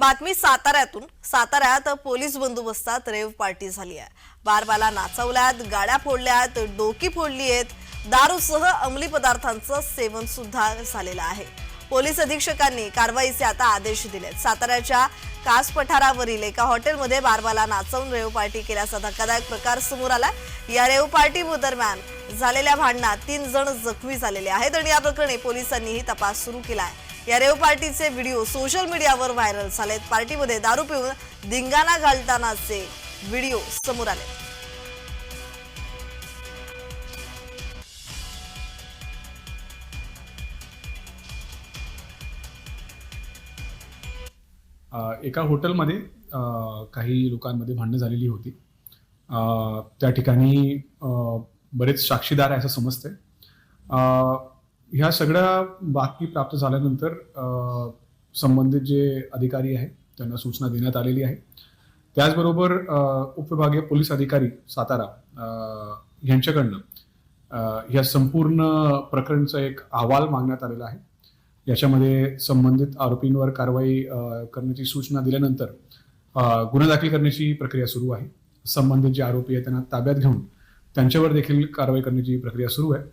बातमी साताऱ्यातून. साताऱ्यात पोलीस बंदोबस्तात रेव पार्टी झाली आहे. बारबाला नाचवल्यात गाड्या फोडल्यात डोकी फोडली आहेत. दारूसह अंमली पदार्थांचं सेवन सुद्धा झालेलं आहे. पोलीस अधीक्षकांनी कारवाईचे आता आदेश दिलेत. साताऱ्याच्या कास पठारावरील एका हॉटेलमध्ये बारबाला नाचवून रेव पार्टी केल्याचा धक्कादायक प्रकार समोर आला या रेव पार्टी दरम्यान झालेल्या भांडणात तीन जण जखमी झालेले आहेत आणि या प्रकरणी पोलिसांनीही तपास सुरू केला आहे. या रेव पार्टीचे व्हिडिओ सोशल मीडियावर व्हायरल झालेत. पार्टीमध्ये दारू पिऊन धिंगाणा घालतानाचे व्हिडिओ समोर आले. एका हॉटेलमध्ये काही लोकांमध्ये भांडणं झालेली होती. त्या ठिकाणी बरेच साक्षीदार आहे असं समजतंय. अ, ह्या सगळ्या बातमी प्राप्त झाल्यानंतर संबंधित जे अधिकारी आहेत त्यांना सूचना देण्यात आलेली आहे. त्याचबरोबर उपविभागीय पोलीस अधिकारी सातारा यांच्याकडनं ह्या संपूर्ण प्रकरणचा एक अहवाल मागण्यात आलेला आहे. याच्यामध्ये संबंधित आरोपींवर कारवाई करण्याची सूचना दिल्यानंतर गुन्हा दाखल करण्याची प्रक्रिया सुरू आहे. संबंधित जे आरोपी आहेत त्यांना ताब्यात घेऊन त्यांच्यावर देखील कारवाई करण्याची प्रक्रिया सुरू आहे.